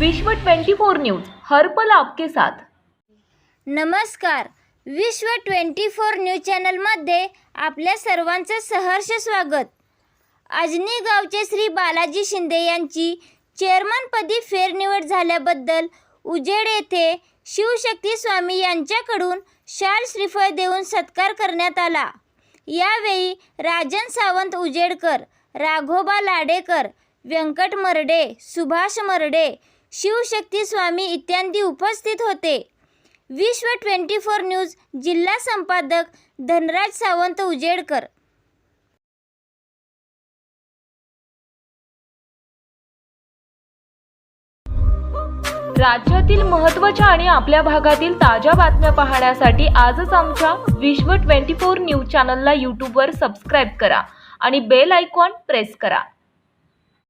विश्व 24 न्यूज हरपल आपके साथ. नमस्कार. विश्व ट्वेंटी फोर न्यूज चॅनलमध्ये आपल्या सर्वांचं सहर्ष स्वागत. अजनी गावचे श्री बालाजी शिंदे यांची चेअरमनपदी फेरनिवड झाल्याबद्दल उजेड येथे शिवशक्ती स्वामी यांच्याकडून शाल श्रीफळ देऊन सत्कार करण्यात आला. यावेळी राजन सावंत उजेडकर राघोबा लाडेकर व्यंकट मर्डे सुभाष मरडे शिवशक्ती स्वामी इत्यादी उपस्थित होते. विश्व ट्वेंटी फोर न्यूज जिल्हा संपादक धनराज सावंत उजेडकर. राज्यातील महत्त्वाच्या आणि आपल्या भागातील ताज्या बातम्या पाहण्यासाठी आजच आमच्या विश्व 24 न्यूज चॅनलला यूट्यूबवर सबस्क्राईब करा आणि बेल आयकॉन प्रेस करा.